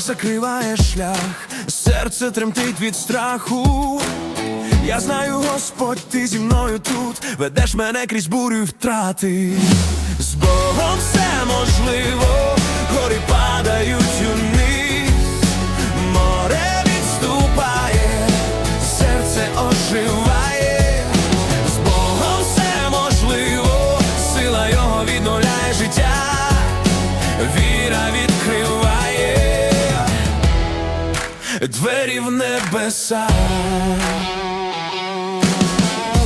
закриває шлях, серце тремтить від страху. Я знаю, Господь, ти зі мною тут, ведеш мене крізь бурю й втрати. З Богом все можливо, гори падають униз, море відступає, серце оживає, з Богом все можливо, сила його відновляє життя, віра відкриває двері в небеса.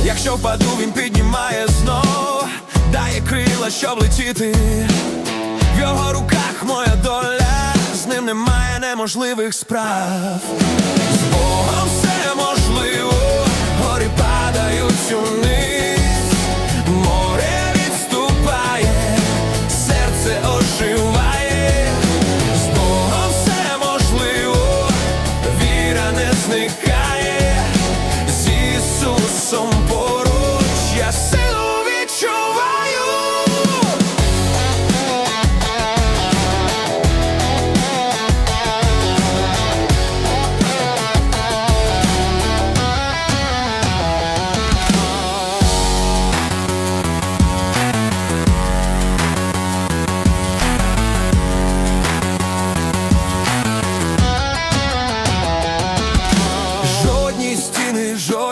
Якщо впаду, він піднімає знов, дає крила, щоб летіти. В його руках моя доля, з ним немає неможливих справ. З Богом все можливо,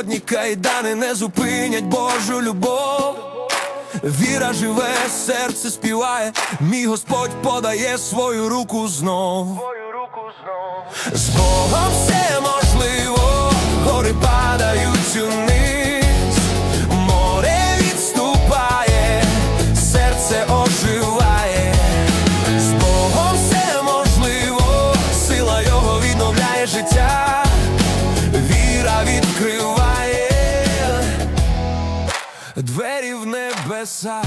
жодні кайдани не зупинять Божу любов. Віра живе, серце співає, мій Господь подає свою руку знов. З Богом двері в небеса.